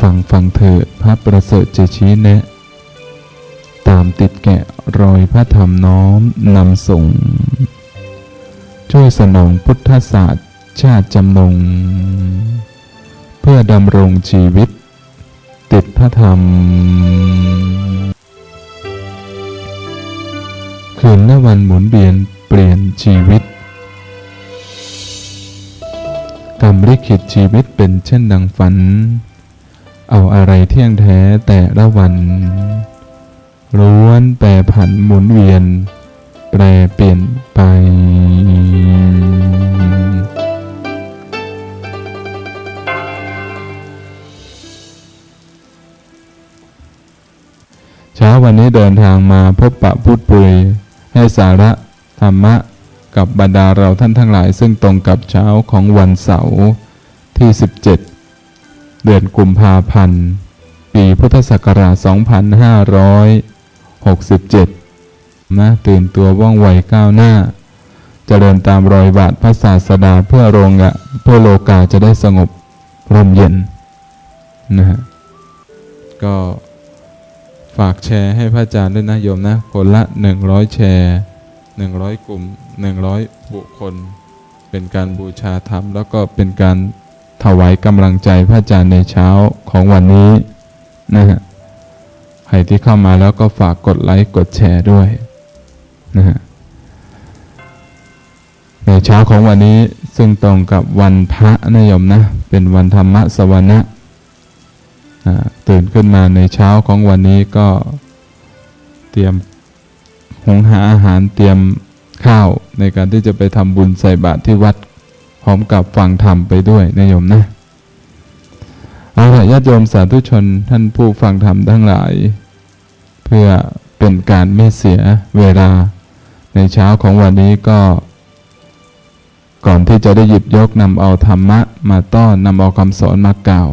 ฟังฟังเถิดพระประเสริฐจะชี้แนะ ตามติดแกะรอยพระธรรมน้อมนำส่ง ช่วยสนองพุทธศาสตร์ชาติจำนง เพื่อดำรงชีวิต ติดพระธรรม คืนและวันหมุนเวียนเปลี่ยนชีวิตกรรมลิขิตชีวิตเป็นเช่นดังฝัน เอาอะไรเที่ยงแท้แต่ละวันล้วนแปรผันหมุนเวียน แปรเปลี่ยนไปเช้าวันนี้เดินทางมาพบปะพูดปุยให้สาระธรรมะกับบรรดาเราท่านทั้งหลาย ซึ่งตรงกับเช้าของวันเสาร์ที่ 17 เดือนกุมภาพันธ์ ปีพุทธศักราช 2567 นะตื่นตัวว่องไวก้าวหน้าจเจริญตามรอยบาทพระศาสดาเพื่อโรงะเพื่อโลกาจะได้สงบร่มเย็นนะฮะก็ฝากแชร์ให้พระอาจารย์ด้วยนะโยมนะ คนละ 100 แชร์ 100 กลุ่ม 100 บุคคล เป็นการบูชาธรรม แล้วก็เป็นการ ถวายกำลังใจพระอาจารย์ในเช้าของวันนี้นะฮะใครที่เข้ามาแล้วก็ฝากกดไลค์กดแชร์ด้วยนะฮะในเช้าของวันนี้ซึ่งตรงกับวันพระนะโยมนะ เป็นวันธรรมะสวนะอ่าตื่นขึ้นมาในเช้าของวันนี้ก็เตรียมหุงหาอาหารเตรียมข้าวในการที่จะไปทำบุญใส่บาตรที่วัด ร้อมกับฟังธรรมไปด้วยนะโยมนะเอาละญาติโยมสาธุชนท่านผู้ฟังธรรมทั้งหลาย เพื่อเป็นการไม่เสียเวลา ในเช้าของวันนี้ก็ ก่อนที่จะได้หยิบยกนำเอาธรรมะ มาต้อนนำเอาคำสอนมากล่าว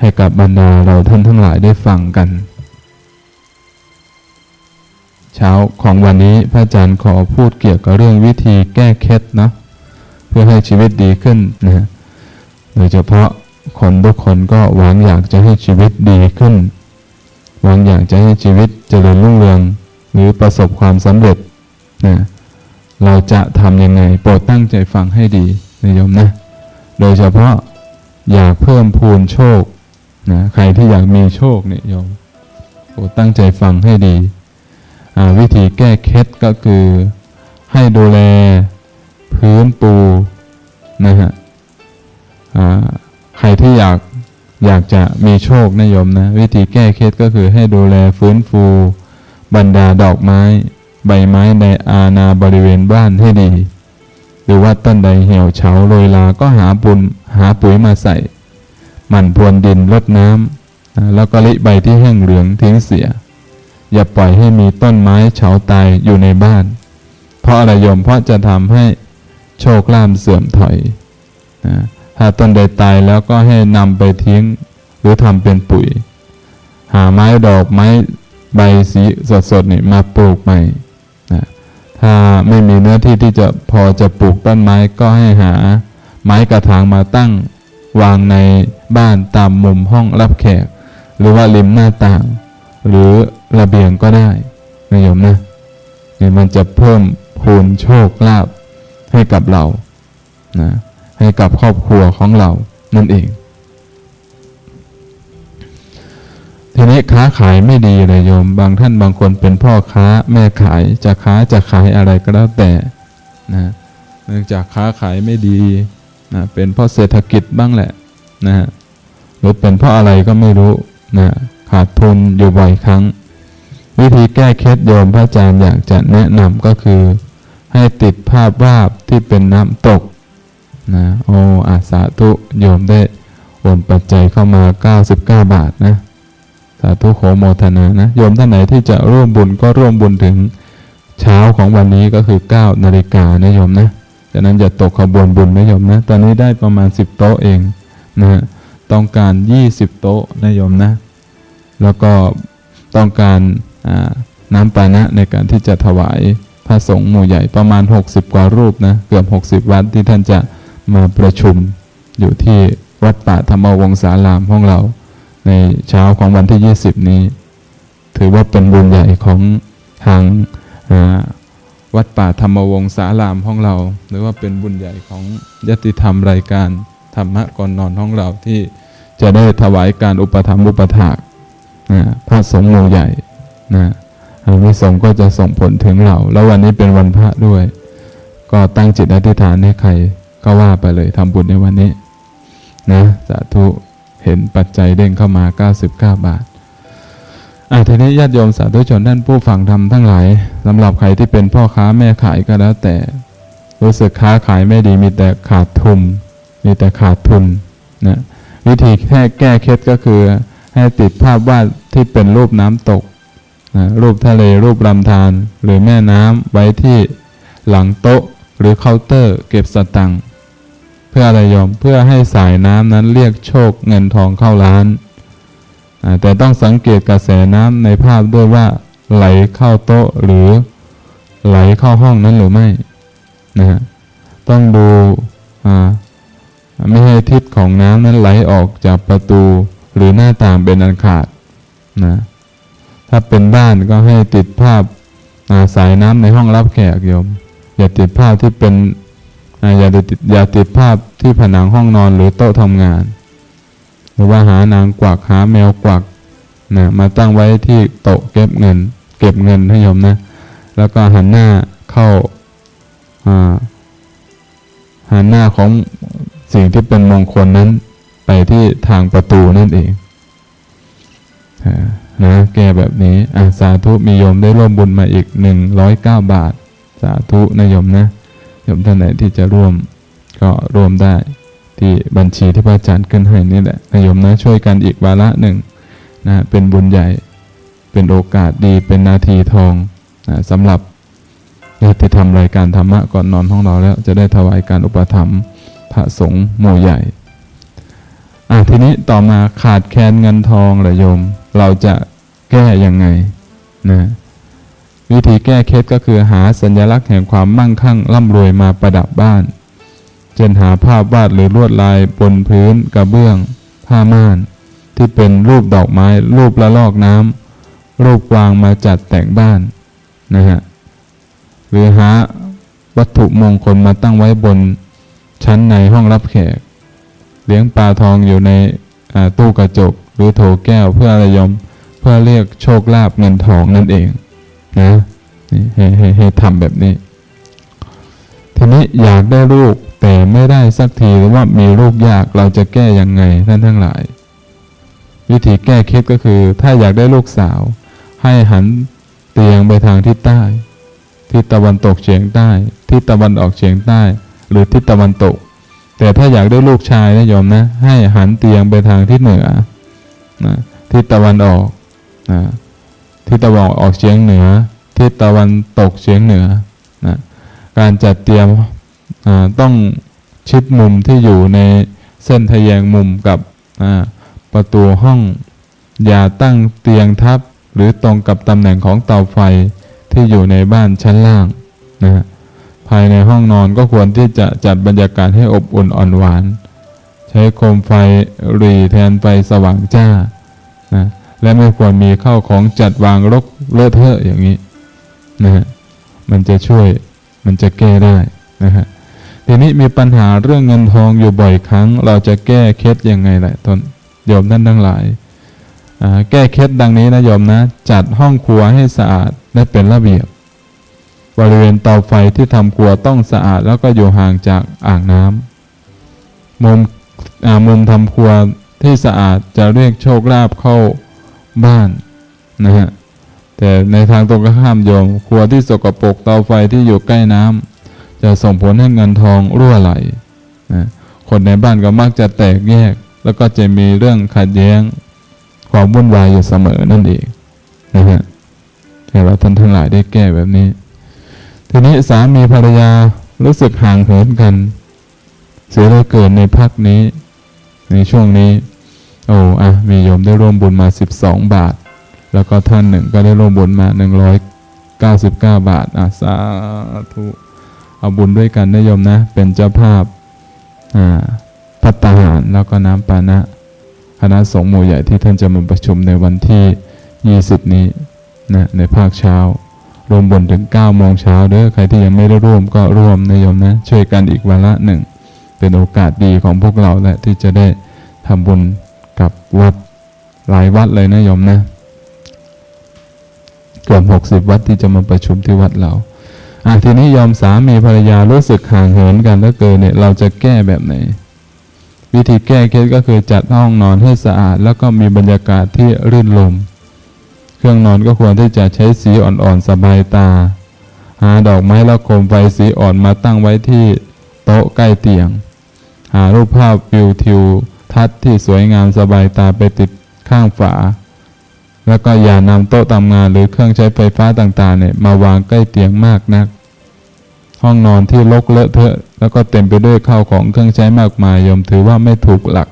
ให้กับบรรดาเราท่านทั้งหลายได้ฟังกัน เช้าของวันนี้พระอาจารย์ขอพูดเกี่ยวกับเรื่องวิธีแก้เคล็ดเนาะ เพื่อให้ชีวิตดีขึ้นนะโดยเฉพาะคนทุกคนก็หวังอยากจะให้ชีวิตดีขึ้น หวังอยากจะให้ชีวิตเจริญรุ่งเรืองหรือประสบความสำเร็จนะเราจะทำยังไงโปรดตั้งใจฟังให้ดีนะโยมนะ โดยเฉพาะอยากเพิ่มพูนโชคนะใครที่อยากมีโชคเนี่ยโยมโปรดตั้งใจฟังให้ดี วิธีแก้เคล็ดก็คือให้ดูแล พื้นปูนะฮะอ่าใครที่อยากอยากจะมีโชคนะโยมนะ วิธีแก้เคล็ดก็คือให้ดูแลฟื้นฟูบรรดาดอกไม้ ใบไม้ในอาณาบริเวณบ้านให้ดี หรือว่าต้นใดเหี่ยวเฉาโรยลาก็หาปุนหาปุ๋ยมาใส่ หมั่นพรวนดินรดน้ำอ่าแล้วก็ลิใบที่แห้งเหลืองทิ้งเสีย อย่าปล่อยให้มีต้นไม้เฉาตายอยู่ในบ้าน เพราะอะไรโยมเพราะจะทำให้ โชคลาภเสื่อมถอยนะถ้าต้นใดตายแล้วก็ให้นำไปทิ้งหรือทำเป็นปุ๋ย หาไม้ดอกไม้ใบสีสดๆนี่มาปลูกใหม่นะถ้าไม่มีเนื้อที่ที่จะพอจะปลูกต้นไม้ก็ให้หาไม้กระถางมาตั้งวางในบ้านตามมุมห้องรับแขก หรือว่าริมหน้าต่าง หรือระเบียงก็ได้นะโยมนะนี่มันจะเพิ่มพูนโชคลาภ ให้กับเรานะให้กับครอบครัวของเรานั่นเอง ทีนี้ค้าขายไม่ดีเลยโยม บางท่านบางคนเป็นพ่อค้าแม่ขายจะค้าจะขายอะไรก็แล้วแต่นะเนื่องจากค้าขายไม่ดีนะเป็นเพราะเศรษฐกิจบ้างแหละนะฮะหรือเป็นเพราะอะไรก็ไม่รู้นะขาดทุนอยู่บ่อยครั้ง วิธีแก้เคล็ดโยมพระอาจารย์อยากจะแนะนำก็คือ ให้ติดภาพวาดที่เป็นน้ำตกนะโออาสาธุโยมได้โอนปัจจัยเข้ามา 99 บาทนะสาธุโขโมทนานะโยมท่านไหนที่จะร่วมบุญก็ร่วมบุญถึงเช้าของวันนี้ก็คือ 9 นาฬิกานะโยมนะจากนั้นอย่าตกขบวนบุญนะโยมนะ ตอนนี้ได้ประมาณ 10 โต๊ะเองนะต้องการ 20 โต๊ะนะโยมนะ แล้วก็ต้องการน้ำปานะในการที่จะถวาย ระสงฆ์หมู่ใหญ่ประมาณ 60 กว่ารูปนะ เกือบ 60 วัดที่ท่านจะมาประชุมอยู่ที่วัดป่าธรรมวงศารามของเรา ในเช้าของวันที่ 20 นี้ ถือว่าเป็นบุญใหญ่ของทางวัดป่าธรรมวงศารามของเรา หรือว่าเป็นบุญใหญ่ของยติธรรมรายการธรรมะก่อนนอนของเราที่จะได้ถวายการอุปถัมภ์อุปถากนะพระสงฆ์หมู่ใหญ่นะ อานิสงส์ก็จะส่งผลถึงเรา แล้ววันนี้เป็นวันพระด้วย ก็ตั้งจิตอธิษฐานให้ใครก็ว่าไปเลยทำบุญในวันนี้นะสาธุเห็นปัจจัยเด้งเข้ามา 99 บาทอะทีนี้ญาติโยมสาธุชนท่านผู้ฟังธรรมทั้งหลายสำหรับใครที่เป็นพ่อค้าแม่ขายก็แล้วแต่ รู้สึกค้าขายไม่ดีมีแต่ขาดทุน มีแต่ขาดทุนนะวิธีแค่แก้เคล็ดก็คือให้ติดภาพวาดที่เป็นรูปน้ำตก รูปทะเลรูปลำธารหรือแม่น้ำไว้ที่หลังโต๊ะหรือเคาน์เตอร์เก็บสตังค์เพื่ออะไรโยมเพื่อให้สายน้ำนั้นเรียกโชคเงินทองเข้าร้าน แต่ต้องสังเกตกระแสน้ำในภาพด้วยว่าไหลเข้าโต๊ะหรือไหลเข้าห้องนั้นหรือไม่นะฮะต้องดูไม่ให้ทิศของน้ำนั้นไหลออกจากประตูหรือหน้าต่างเป็นอันขาดนะ ถ้าเป็นบ้านก็ให้ติดภาพาสายน้ำในห้องรับแขกโยม อย่าติดภาพที่เป็นอย่าติดอย่าติดภาพที่ผนังห้องนอนหรือโต๊ะทำงาน หรือว่าหานางกวักหาแมวกวักนะมาตั้งไว้ที่โต๊ะเก็บเงิน เก็บเงินให้โยมนะ แล้วก็หันหน้าเข้าอ่าหันหน้าของสิ่งที่เป็นมงคลนั้นไปที่ทางประตูนั่นเอง อ่า นะแก้แบบนี้อ่าสาธุมีโยมได้ร่วมบุญมาอีกหนึ่งร้อยเก้าบาท สาธุนะโยมนะโยมท่านไหนที่จะร่วมก็ร่วมได้ที่บัญชีที่พระอาจารย์ขึ้นให้นี่แหละนะโยมนะช่วยกันอีกวาระหนึ่งนะเป็นบุญใหญ่เป็นโอกาสดีเป็นนาทีทองนะสำหรับญาติธรรมรายการธรรมะก่อนนอนของเราแล้ว จะได้ถวายการอุปถัมภ์พระสงฆ์หมู่ใหญ่อะทีนี้ต่อมาขาดแคลนเงินทองเหรอโยม เราจะ แก้ยังไงนะวิธีแก้เคล็ดก็คือหาสัญลักษณ์แห่งความมั่งคั่งร่ำรวยมาประดับบ้าน เช่นหาภาพวาดหรือลวดลายบนพื้นกระเบื้อง ผ้าม่าน ที่เป็นรูปดอกไม้ รูปละลอกน้ำรูปกวางมาจัดแต่งบ้านนะฮะหรือหาวัตถุมงคลมาตั้งไว้บนชั้นในห้องรับแขก เลี้ยงปลาทองอยู่ในตู้กระจก หรือโถแก้วเพื่ออะไรยม เพื่อเรียกโชคลาภเงินทองนั่นเองนะนี่ให้ให้ให้ทำแบบนี้ ทีนี้อยากได้ลูกแต่ไม่ได้สักทีหรือว่ามีลูกยากเราจะแก้ยังไงท่านทั้งหลาย วิธีแก้เคล็ดก็คือ ถ้าอยากได้ลูกสาว ให้หันเตียงไปทางทิศใต้ทิศตะวันตกเฉียงใต้ทิศตะวันออกเฉียงใต้ หรือทิศตะวันตก แต่ถ้าอยากได้ลูกชายนะโยมนะ ให้หันเตียงไปทางทิศเหนือนะทิศตะวันออก นะทิศตะวันออกเฉียงเหนือทิศตะวันตกเฉียงเหนือนะการจัดเตรียมต้องชิดมุมที่อยู่ในเส้นทะแยงมุมกับประตูห้อง อย่าตั้งเตียงทับหรือตรงกับตำแหน่งของเตาไฟที่อยู่ในบ้านชั้นล่างนะภายในห้องนอนก็ควรที่จะจัดบรรยากาศให้อบอุ่นอ่อนหวาน ใช้โคมไฟรีแทนไฟสว่างจ้า และไม่ควรมีเข้าของจัดวางรกเลอะเทอะอย่างนี้นะฮะมันจะช่วยมันจะแก้ได้นะฮะทีนี้มีปัญหาเรื่องเงินทองอยู่บ่อยครั้ง เราจะแก้เคล็ดยังไงแหละทนโยมท่นทั้งหลายแก้เคล็ดดังนี้นะโยมนะ จัดห้องครัวให้สะอาดและเป็นระเบียบ บริเวณเตาไฟที่ทำครัวต้องสะอาด แล้วก็อยู่ห่างจากอ่างน้ำมุมมุมทำครัวที่สะอาดจะเรียกโชคลาภเข้า บ้านนะฮะแต่ในทางตรงข้ามโยมครัวที่สกปรกเตาไฟที่อยู่ใกล้น้ำจะส่งผลให้เงินทองรั่วไหลนะคนในบ้านก็มักจะแตกแยก แล้วก็จะมีเรื่องขัดแย้งความวุ่นวายอยู่เสมอนั่นเองนะฮะให้เราท่านทั้งหลายได้แก้แบบนี้ ทีนี้สามีภรรยารู้สึกห่างเหินกัน เสียเหลือเกินในพักนี้ ในช่วงนี้ โอ้อะมีโยมได้ร่วมบุญมา 12 บาท แล้วก็ท่านหนึ่งก็ได้ร่วมบุญมา 199 บาทอะสาธุเอาบุญด้วยกันนะโยมนะ เป็นเจ้าภาพอ่าพัตตาหารแล้วก็น้ำปานะคณะสงฆ์หมู่ใหญ่ที่ท่านจะมาประชุมในวันที่ 20 นี้นะในภาคเช้ารวมบนถึง9โมงเช้าเด้อใครที่ยังไม่ได้ร่วมก็ร่วมนะโยมนะ ช่วยกันอีกวันละหนึ่ง เป็นโอกาสดีของพวกเราและที่จะได้ทำบุญ กับวัดหลายวัดเลยนะโยมนะ เกือบหกสิบวัดที่จะมาประชุมที่วัดเราอะทีนี้ยอมสามีภรรยารู้สึกห่างเหินกันแล้วเกินเนี่ย เราจะแก้แบบไหน วิธีแก้เคล็ดก็คือจัดห้องนอนให้สะอาด แล้วก็มีบรรยากาศที่รื่นรมเครื่องนอนก็ควรที่จะใช้สีอ่อนๆสบายตา หาดอกไม้และโคมไฟสีอ่อนมาตั้งไว้ที่โต๊ะใกล้เตียง หารูปภาพวิวทิว ทัศน์ที่สวยงามสบายตาไปติดข้างฝา แล้วก็อย่านำโต๊ะทำงานหรือเครื่องใช้ไฟฟ้าต่างๆเนี่ยมาวางใกล้เตียงมากนัก ห้องนอนที่รกเลอะเทอะ แล้วก็เต็มไปด้วยข้าวของเครื่องใช้มากมายยมถือว่าไม่ถูกหลัก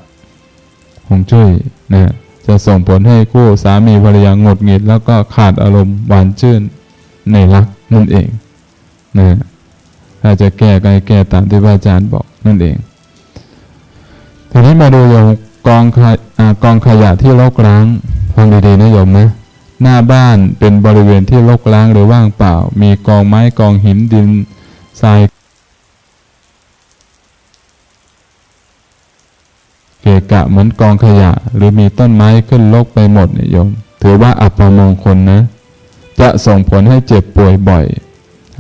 หงจุ้ยนะจะส่งผลให้คู่สามีภรรยาหงดหงิด แล้วก็ขาดอารมณ์หวานชื่นในรักนั่นเองนะถ้าจะแก้ก็ให้แก้ตามที่พระอาจารย์บอกนั่นเอง ทีนี้มาดูโยมกองขยอ่ากองขยะที่รกร้างฟังดีๆนะโยมนะหน้าบ้านเป็นบริเวณที่รกร้างหรือว่างเปล่า มีกองไม้กองหินดินทรายเกะกะเหมือนกองขยะ หรือมีต้นไม้ขึ้นรกไปหมดเนี่ยโยม ถือว่าอัปมงคลนะ จะส่งผลให้เจ็บป่วยบ่อย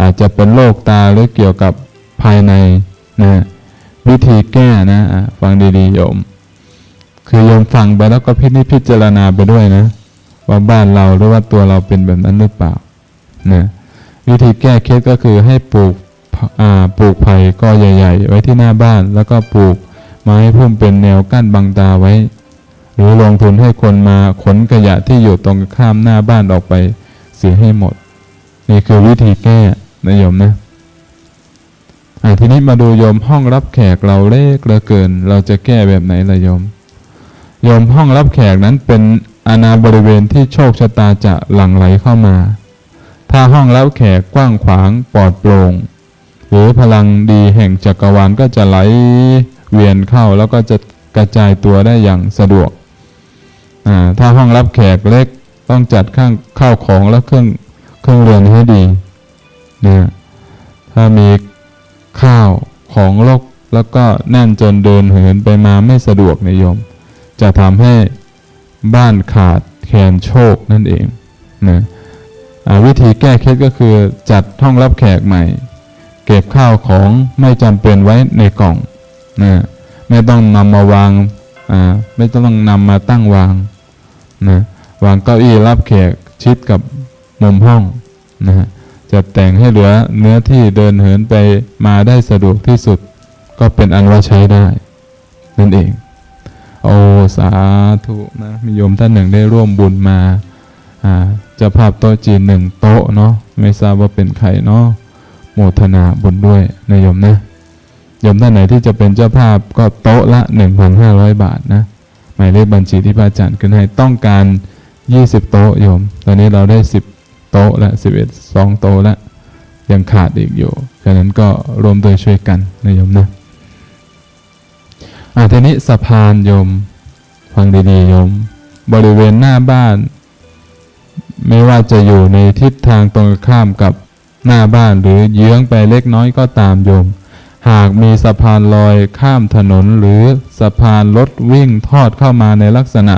อาจจะเป็นโรคตาหรือเกี่ยวกับภายในนะ วิธีแก้นะฟังดีๆโยม คือโยมฟังไปแล้วก็พินิจพิจารณาไปด้วยนะ ว่าบ้านเราหรือว่าตัวเราเป็นแบบนั้นหรือเปล่านะวิธีแก้เคล็ดก็คือให้ปลูกอาปลูกไผ่ก็ใหญ่ ๆ ไว้ที่หน้าบ้าน แล้วก็ปลูกไม้พุ่มเป็นแนวกั้นบังตาไว้ หรือลงทุนให้คนมาขนขยะที่อยู่ตรงข้ามหน้าบ้านออกไปเสียให้หมด นี่คือวิธีแก้นะโยมนะ ทีนี้มาดูโยมห้องรับแขกเราเล็กเหลือเกิน เราจะแก้แบบไหนล่ะโยม โยมห้องรับแขกนั้นเป็นอาณาบริเวณที่โชคชะตาจะหลั่งไหลเข้ามา ถ้าห้องรับแขกกว้างขวางปลอดโปร่งหรือพลังดีแห่งจักรวาลก็จะไหลเวียนเข้าแล้วก็จะกระจายตัวได้อย่างสะดวก ถ้าห้องรับแขกเล็กต้องจัดข้างข้าวของและเครื่องเครื่องเรือนให้ดีเนะถ้ามี ข้าวของลกแล้วก็แน่นจนเดินเหินไปมาไม่สะดวกนยโยม จะทำให้บ้านขาดแคลนโชคนั่นเองนะวิธีแก้เคล็ดก็คือจัดห้องรับแขกใหม่ เก็บข้าวของไม่จำเป็นไว้ในกล่องนะไม่ต้องนำมาวางไม่ต้องนำมาตั้งวางนะวางเก้าอี้รับแขกชิดกับมุมห้องนะฮะ จะแต่งให้เหลือเนื้อที่เดินเหินไปมาได้สะดวกที่สุด ก็เป็นอันว่าใช้ได้ นั่นเอง โอสาธุนะมีโยมท่านหนึ่งได้ร่วมบุญมาอ่าเจ้าภาพโต๊ะจีนหนึ่งโต๊ะเนาะไม่ทราบว่าเป็นใครเนาะโมทนาบุญด้วยนะโยมนะโยมท่านไหนที่จะเป็นเจ้าภาพก็โต๊ะละ 1,500 บาทนะหมายเลขบัญชีที่พระอาจารย์ขึ้นให้ต้องการ 20 โต๊ะโยม ตอนนี้เราได้ 10 โต๊ะละ11 2โต๊ะละยังขาดอีกอยู่ฉะนั้นก็รวมโดยช่วยกันนะโยมนะอ่าทีนี้สะพานโยม ฟังดีๆโยม บริเวณหน้าบ้าน ไม่ว่าจะอยู่ในทิศทางตรงข้ามกับหน้าบ้านหรือเยื้องไปเล็กน้อยก็ตามโยม หากมีสะพานลอยข้ามถนนหรือสะพานรถวิ่งทอดเข้ามาในลักษณะ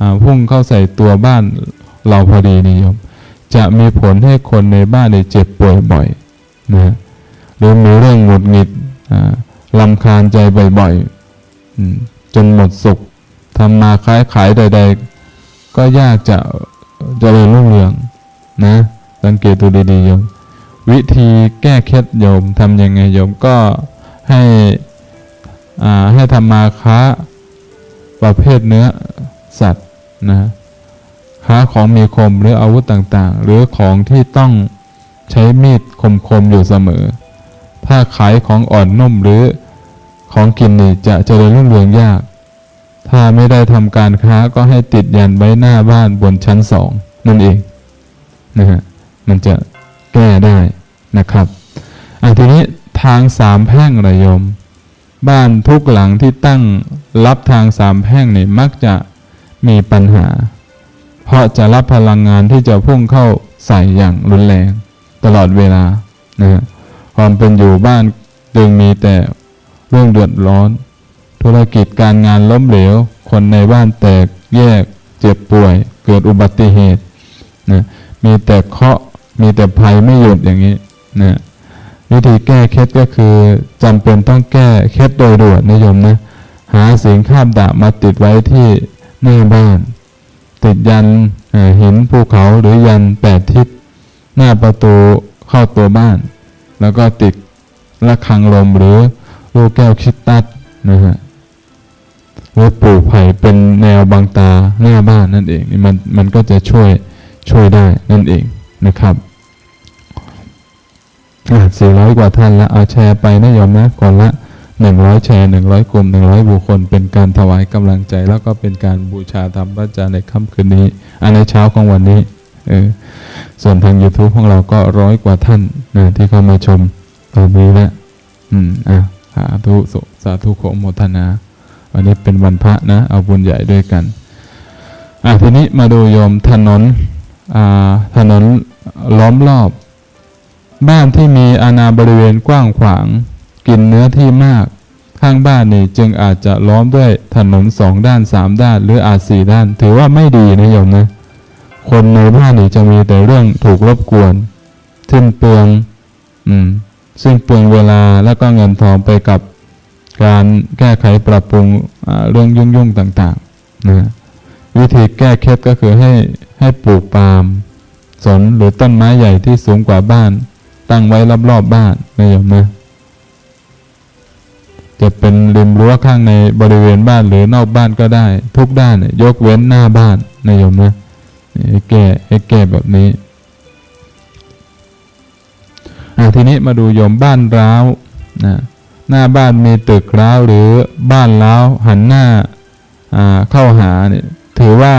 อ่าพุ่งเข้าใส่ตัวบ้านเราพอดีนี่โยม จะมีผลให้คนในบ้านเนี่ยเจ็บป่วยบ่อยนะหรือมีเรื่องหงุดหงิดลำคาญใจบ่อยๆจนหมดสุขทำมาค้ายขายใด ๆ ก็ยากจะเจริญรุ่งเรืองนะสังเกตดูดีๆโยมวิธีแก้เคล็ดโยมทำยังไงโยมก็ให้อ่าให้ทำมาค้าประเภทเนื้อสัตว์นะ ค้าของมีคมหรืออาวุธต่างๆ หรือของที่ต้องใช้มีดคมๆอยู่เสมอ ถ้าขายของอ่อนนุ่มหรือของกินนี่จะเจริญรุ่งเรืองยาก ถ้าไม่ได้ทำการค้าก็ให้ติดยันไว้หน้าบ้านบนชั้นสองนั่นเองนะฮะมันจะแก้ได้นะครับอันทีนี้ทางสามแพร่งระยม บ้านทุกหลังที่ตั้งรับทางสามแพร่งนี่มักจะมีปัญหา เพราะจะรับพลังงานที่จะพุ่งเข้าใส่อย่างรุนแรง ตลอดเวลานะความเป็นอยู่บ้านจึงมีแต่เรื่องเดือดร้อน ธุรกิจการงานล้มเหลว คนในบ้านแตกแยก เจ็บป่วย เกิดอุบัติเหตุนะมีแต่เคราะห์มีแต่ภัยไม่หยุดอย่างนี้นะวิธีแก้เคล็ดก็คือจำเป็นต้องแก้เคล็ดโดยด่วนนิยมนะหาสิ่งข้ามดาบมาติดไว้ที่หน้าบ้าน ติดยันหินภูเขาหรือยันแปดทิศหน้าประตูเข้าตัวบ้าน แล้วก็ติดระฆังลมหรือลูกแก้วคิดตัดนะฮะหรือปลูกไผ่เป็นแนวบางตาหน้าบ้านนั่นเองนี่มันมันก็จะช่วยช่วยได้นั่นเองนะครับสี่ร้อยกว่าท่านแล้วเอาแชร์ไปนะโยมนะก่อนละ หนึ่งร้อยแชร์หนึ่งร้อยกลุ่มหนึ่งร้อยบุคคล เป็นการถวายกำลังใจ แล้วก็เป็นการบูชาธรรมพระอาจารย์ในค่ำคืนนี้ อันในเช้าของวันนี้เออส่วนทาง YouTube ของเราก็ร้อยกว่าท่านนะที่เข้ามาชมตอนนี้นะอืมอะสาธุสุสาธุโขโมทนา วันนี้เป็นวันพระนะ เอาบุญใหญ่ด้วยกันอะทีนี้มาดูโยมถนนอ่าถนนล้อมรอบ บ้านที่มีอาณาบริเวณกว้างขวาง กินเนื้อที่มาก ข้างบ้านนี่จึงอาจจะล้อมด้วยถนนสองด้านสามด้าน หรืออาจสี่ด้าน ถือว่าไม่ดีนะโยมนะ คนในบ้านนี่จะมีแต่เรื่องถูกรบกวนสิ้นเปลืองอืมซึ่งเปลืองเวลาแล้วก็เงินทองไปกับการแก้ไขปรับปรุงเรื่องยุ่งๆต่างๆนะวิธีแก้เคล็ดก็คือให้ให้ปลูกปาล์มสนหรือต้นไม้ใหญ่ที่สูงกว่าบ้าน ตั้งไว้รอบๆบบ้านนะโยมนะ จะเป็นริมรั้วข้างในบริเวณบ้านหรือนอกบ้านก็ได้ ทุกด้านยกเว้นหน้าบ้านนะโยมนะให้แก้ให้แก้แบบนี้ทีนี้มาดูโยมบ้านร้าวนะหน้าบ้านมีตึกร้าวหรือบ้านร้าวหันหน้าอ่าเข้าหาเนี่ยถือว่า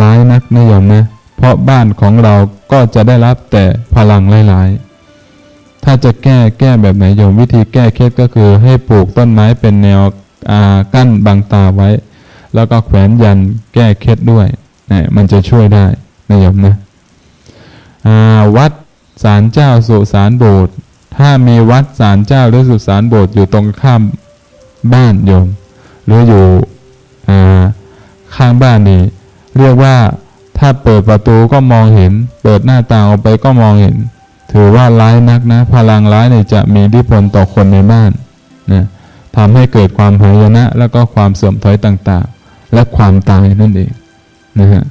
ร้ายนักนะโยมนะเพราะบ้านของเราก็จะได้รับแต่พลังหลายๆ ถ้าจะแก้แก้แบบไหนโยมวิธีแก้เคล็ดก็คือให้ปลูกต้นไม้เป็นแนวกั้นบังตาไว้ แล้วก็แขวนยันแก้เคล็ดด้วยนะมันจะช่วยได้นะโยมนะวัดศาลเจ้าสุสานโบสถ์ถ้ามีวัดศาลเจ้าหรือสุสานโบสถ์อยู่ตรงข้ามบ้านโยม หรืออยู่ข้างบ้านนี่เรียกว่าถ้าเปิดประตูก็มองเห็น เปิดหน้าต่างออกไปก็มองเห็น ถือว่าร้ายนักนะ พลังร้ายเนี่ยจะมีอิทธิพลต่อคนในบ้านนะทำให้เกิดความหายนะ แล้วก็ความเสื่อมถอยต่างๆ และความตายนั่นเองนะฮะ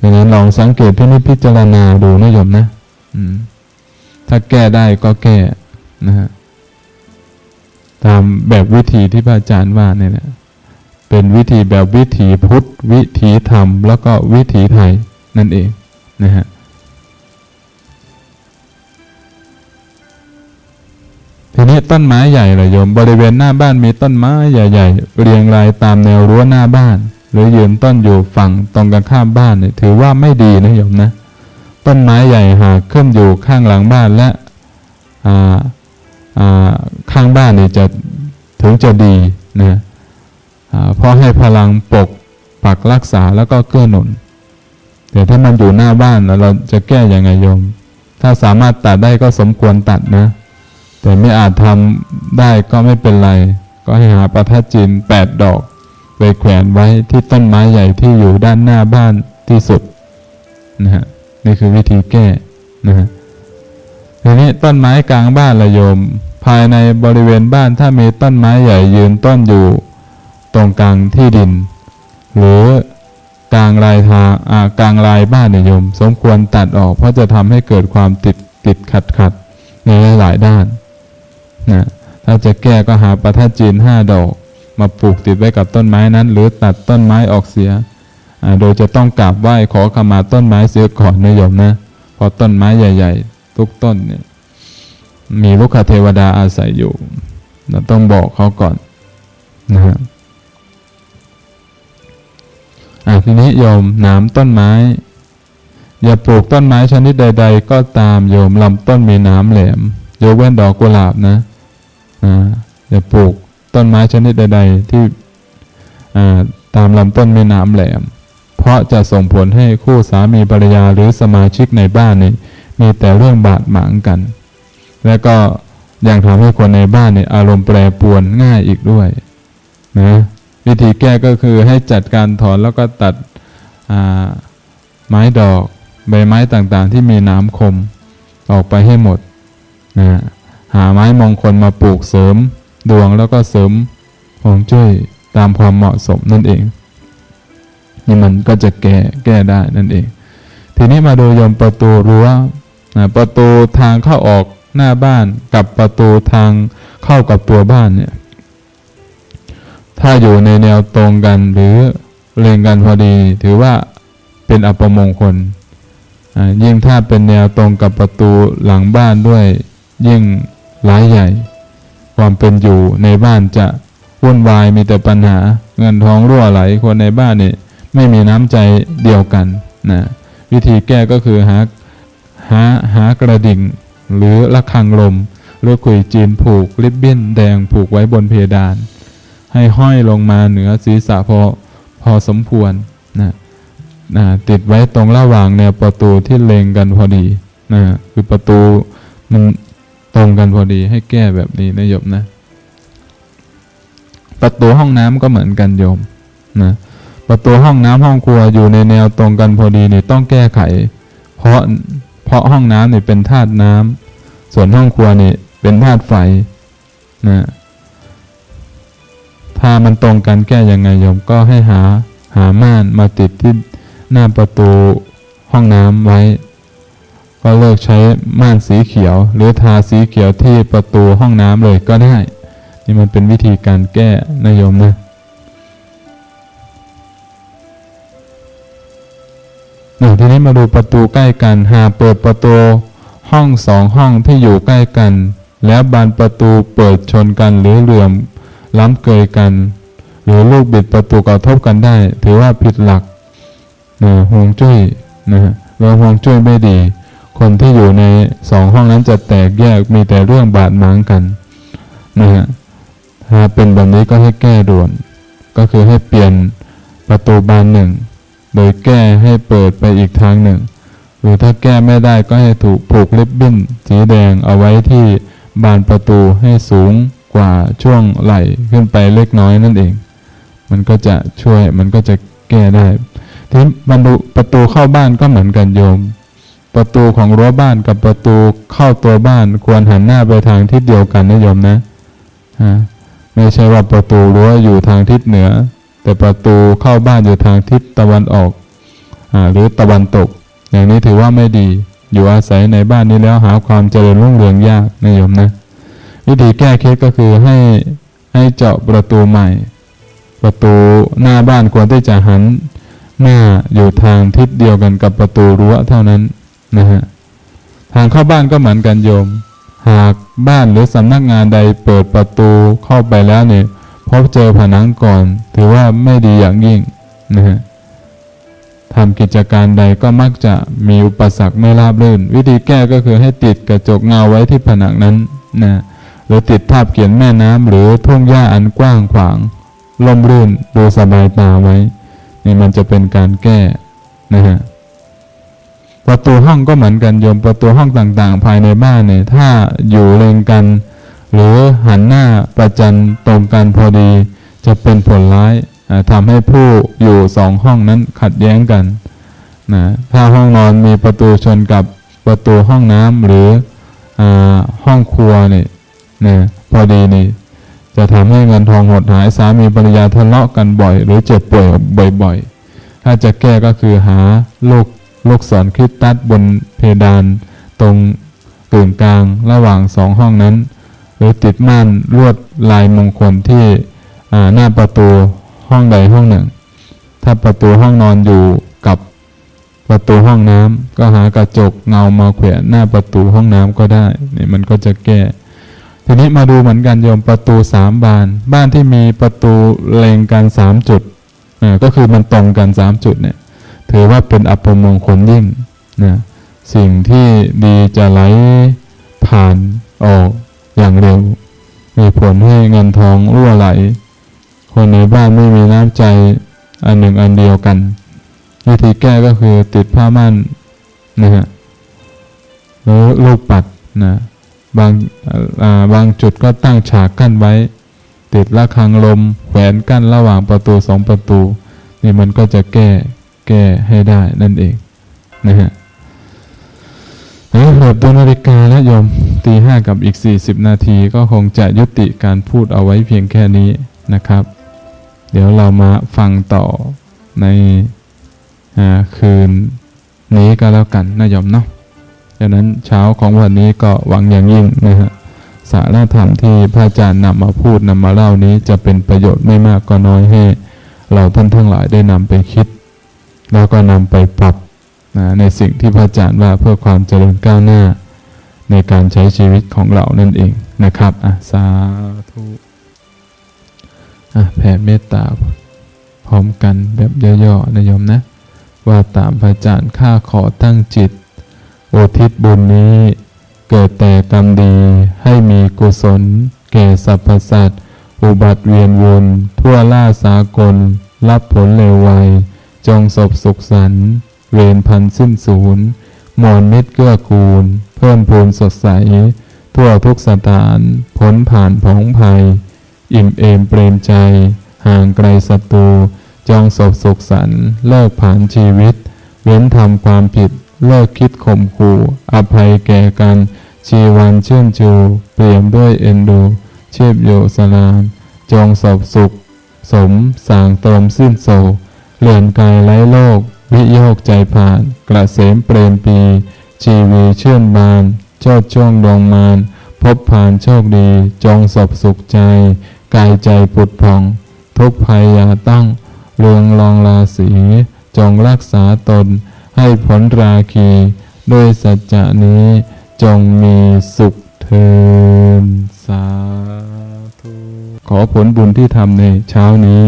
ดังนั้นลองสังเกตพินิจพิจารณาดูนะโยมนะถ้าแก้ได้ก็แก้นะฮะตามแบบวิธีที่พระอาจารย์ว่าเนี่ยนะเป็นวิธีแบบวิถีพุทธ วิถีธรรม แล้วก็วิถีไทยนั่นเองนะฮะ ทีนี้ต้นไม้ใหญ่เลยโยม บริเวณหน้าบ้านมีต้นไม้ใหญ่ๆ เรียงรายตามแนวรั้วหน้าบ้าน หรือยืนต้นอยู่ฝั่งตรงกันข้ามบ้านเนี่ยถือว่าไม่ดีนะโยมนะ ต้นไม้ใหญ่หากขึ้นอยู่ข้างหลังบ้านและอ่าอ่าข้างบ้านเนี่ยจะถึงจะดีนะอ่าเพราะให้พลังปกปักรักษาแล้วก็เกื้อหนุนแต่ถ้ามันอยู่หน้าบ้านแล้วเราจะแก้อยังไงโยม ถ้าสามารถตัดได้ก็สมควรตัดนะ แต่ไม่อาจทำได้ก็ไม่เป็นไร ก็ให้หาประทัดจีนแปดดอกไปแขวนไว้ที่ต้นไม้ใหญ่ที่อยู่ด้านหน้าบ้านที่สุดนะฮะนี่คือวิธีแก้นะฮะทีนี้ต้นไม้กลางบ้านละโยม ภายในบริเวณบ้านถ้ามีต้นไม้ใหญ่ยืนต้นอยู่ ตรงกลางที่ดิน หรือกลางลายทางอ่ากลางลายบ้านเนี่ยโยม สมควรตัดออกเพราะจะทำให้เกิดความติดติดขัดขัดในหลายๆด้าน นะถ้าจะแก้ก็หาประทัดจีนห้าดอก มาปลูกติดไว้กับต้นไม้นั้น หรือตัดต้นไม้ออกเสีย โดยจะต้องกราบไหว้ขอขมาต้นไม้เสียก่อนนะโยมนะเพราะต้นไม้ใหญ่ ๆ ทุกต้นเนี่ยมีลูกคเทวดาอาศัยอยู่เราต้องบอกเขาก่อนนะฮะอะทีนี้โยมนามต้นไม้ อย่าปลูกต้นไม้ชนิดใด ๆ ก็ตามโยมลำต้นมีน้ำแหลมยกเว้นดอกกุหลาบนะ อ่าอย่าปลูกต้นไม้ชนิดใด ๆ ที่ตามลำต้นแม่น้ำแหลม เพราะจะส่งผลให้คู่สามีภรรยาหรือสมาชิกในบ้านนี่มีแต่เรื่องบาดหมางกัน และก็ยังทำให้คนในบ้านเนี่ยอารมณ์แปรปรวนง่ายอีกด้วยนะวิธีแก้ก็คือให้จัดการถอนแล้วก็ตัดไม้ดอก ใบไม้ต่างๆ ที่มีน้ำคมออกไปให้หมดนะ หาไม้มงคลมาปลูกเสริม ดวงแล้วก็เสริมฮวงจุ้ยตามความเหมาะสมนั่นเอง นี่มันก็จะแก้แก้ได้นั่นเอง ทีนี้มาดูยมประตูรั้วนะประตูทางเข้าออกหน้าบ้านกับประตูทางเข้ากับตัวบ้านเนี่ย ถ้าอยู่ในแนวตรงกันหรือเรียงกันพอดี ถือว่าเป็นอัปมงคลยิ่งถ้าเป็นแนวตรงกับประตูหลังบ้านด้วยยิ่ง ร้ายใหญ่ ความเป็นอยู่ในบ้านจะวุ่นวายมีแต่ปัญหา เงินทองรั่วไหลคนในบ้านเนี่ยไม่มีน้ำใจเดียวกันนะวิธีแก้ก็คือหาหาหากระดิ่ง หรือระฆังลมหรือขุยจีนผูกริบบิ้นแดงผูกไว้บนเพดาน ให้ห้อยลงมาเหนือศีรษะพอพอสมควรนะนะติดไว้ตรงระหว่างแนวประตูที่เล็งกันพอดีนะคือประตูมัน ตรงกันพอดีให้แก้แบบนี้นะโยมนะ ประตูห้องน้ำก็เหมือนกันโยมนะประตูห้องน้ำห้องครัวอยู่ในแนวตรงกันพอดีนี่ต้องแก้ไข เพราะเพราะห้องน้ำนี่เป็นธาตุน้ำส่วนห้องครัวนี่เป็นธาตุไฟนะถ้ามันตรงกันแก้ยังไงโยมก็ให้หาหาม่านมาติดที่หน้าประตูห้องน้ำไว้ ก็เลิกใช้ม่านสีเขียว หรือทาสีเขียวที่ประตูห้องน้ำเลยก็ได้ นี่มันเป็นวิธีการแก้นะโยมนะอะทีนี้มาดูประตูใกล้กันหาเปิดประตูห้องสองห้องที่อยู่ใกล้กัน แล้วบานประตูเปิดชนกันหรือเหลื่อมล้ำเกยกัน หรือลูกบิดประตูกระทบกันได้ ถือว่าผิดหลักนะฮวงจุ้ยนะฮะแล้วฮวงจุ้ยไม่ดี คนที่อยู่ในสองห้องนั้นจะแตกแยกมีแต่เรื่องบาดหมางกันนะฮะถ้าเป็นแบบนี้ก็ให้แก้ด่วน ก็คือให้เปลี่ยนประตูบานหนึ่ง โดยแก้ให้เปิดไปอีกทางหนึ่ง หรือถ้าแก้ไม่ได้ก็ให้ถูกผูกริบบิ้นสีแดงเอาไว้ที่บานประตูให้สูงกว่าช่วงไหล่ขึ้นไปเล็กน้อยนั่นเอง มันก็จะช่วยมันก็จะแก้ได้ ทีนี้บรรดุประตูเข้าบ้านก็เหมือนกันโยม ประตูของรั้วบ้านกับประตูเข้าตัวบ้านควรหันหน้าไปทางทิศเดียวกันนะโยมนะฮะไม่ใช่ว่าประตูรั้วอยู่ทางทิศเหนือ แต่ประตูเข้าบ้านอยู่ทางทิศตะวันออกอาหรือตะวันตก อย่างนี้ถือว่าไม่ดี อยู่อาศัยในบ้านนี้แล้วหาความเจริญรุ่งเรืองยากนะโยมนะวิธีแก้เคล็ดก็คือให้ให้เจาะประตูใหม่ ประตูหน้าบ้านควรที่จะหันหน้าอยู่ทางทิศเดียวกันกับประตูรั้วเท่านั้น นะฮะทางเข้าบ้านก็เหมือนกันโยม หากบ้านหรือสำนักงานใดเปิดประตูเข้าไปแล้วเนี่ยพบเจอผนังก่อน ถือว่าไม่ดีอย่างยิ่งนะฮะทำกิจการใดก็มักจะมีอุปสรรคไม่ราบรื่น วิธีแก้ก็คือให้ติดกระจกเงาไว้ที่ผนังนั้นนะหรือติดภาพเขียนแม่น้ำหรือทุ่งหญ้าอันกว้างขวางล่มรื่นดูสบายตาไว้นี่มันจะเป็นการแก้นะฮะ ประตูห้องก็เหมือนกันโยมประตูห้องต่างๆ ภายในบ้านเนี่ย ถ้าอยู่เรียงกัน หรือหันหน้าประจันตรงกันพอดี จะเป็นผลร้ายอ่าทำให้ผู้อยู่สองห้องนั้นขัดแย้งกันนะถ้าห้องนอนมีประตูชนกับประตูห้องน้ำหรืออห้องครัวเนี่ยนะพอดีนี่จะทำให้เงินทองหดหายสามีภรรยาทะเลาะกันบ่อย หรือเจ็บป่วยบ่อยๆ ถ้าจะแก้ก็คือหาลูก ลูกศรคริสตัสบนเพดาน ตรงกึ่งกลางระหว่างสองห้องนั้น หรือติดม่านลวดลายมงคลที่หน้าประตูห้องใดห้องหนึ่ง ถ้าประตูห้องนอนอยู่กับประตูห้องน้ำก็หากระจกเงามาแขวนหน้าประตูห้องน้ำก็ได้นี่มันก็จะแก้ ทีนี้มาดูเหมือนกันโยมประตูสามบาน บ้านที่มีประตูเลงกันสามจุดก็คือมันตรงกันสามจุดเนี่ย ถือว่าเป็นอัปมงคลยิ่งนะสิ่งที่ดีจะไหลผ่านออกอย่างเร็ว มีผลให้เงินทองรั่วไหล คนในบ้านไม่มีน้ำใจอันหนึ่งอันเดียวกัน วิธีแก้ก็คือติดผ้าม่านนะฮะหรือลูกปัดนะบางาบางจุดก็ตั้งฉากกั้นไว้ ติดระฆังลมแขวนกั้นระหว่างประตูสองประตู นี่มันก็จะแก้ แก้ให้ได้นั่นเองนะฮะเฮ้ยเปิดตัวนาฬิกาแล้วโยมตีห้ากับอีก 40 นาทีก็คงจะยุติการพูดเอาไว้เพียงแค่นี้นะครับ เดี๋ยวเรามาฟังต่อในอคืนนี้ก็แล้วกันนะโยมเนาะดังนั้นเช้าของวันนี้ก็หวังอย่างยิ่งนะฮะสาระธรรมที่พระอาจารย์นำมาพูดนำมาเล่านี้จะเป็นประโยชน์ไม่มากก็น้อยให้ เราท่านทั้งหลายได้นำไปคิด แล้วก็นำไปปรับนะในสิ่งที่พระอาจารย์ว่าเพื่อความเจริญก้าวหน้าในการใช้ชีวิตของเรานั่นเองนะครับอะสาธุอะแผ่เมตตาพร้อมกันแบบย่อๆนะโยมนะ ว่าตามพระอาจารย์ข้าขอตั้งจิต โอทิศบุญนี้ เกิดแต่กรรมดีให้มีกุศล แก่สรรพสัตว์อุบัติเวียนวนทั่วล่าสากล รับผลเร็วไว จงศพสุขสันต์เวรพันสิ้นศูนย์มอนมิตรเกื้อกูล เพิ่มพูนสดใส ทั่วทุกสถานพ้นผ่านผองภัย อิ่มเอมเปรมใจ ห่างไกลศัตรูจองศพสุขสันเลิกผ่านชีวิต เว้นทำความผิด เลิกคิดข่มขู่อภัยแก่กัน ชีวันเชื่นชูเปลี่ยมด้วยเอ็นดูเชียบโยสลามจองศพสุข สมสางตรมสิ้นโศก เลื่อนกายไร้โลก วิโยกใจผ่าน กระเสมเปรมปี ชีวีเชื่อนบานโจดช่วงดวงมาน พบผ่านโชคดี จองศพสุขใจ กายใจปุดผ่อง ทุกภัยอย่าตั้งเรืองรองราศีจงรักษาตน ให้ผลราคีด้วยสัจจะนี้จงมีสุขเทินสาธุขอผลบุญที่ทำในเช้านี้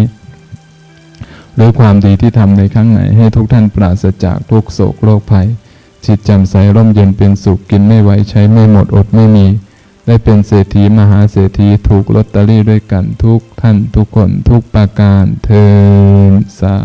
ด้วยความดีที่ทำในครั้งไหน ให้ทุกท่านปราศจากทุกโศกโรคภัย จิตแจำใสร่มเย็นเป็นสุขกินไม่ไหวใช้ไม่หมดอดไม่มี ได้เป็นเศรษฐีมหาเศรษฐีถูกลอตเตอรี่ด้วยกันทุกท่านทุกคนทุกประการเทินสา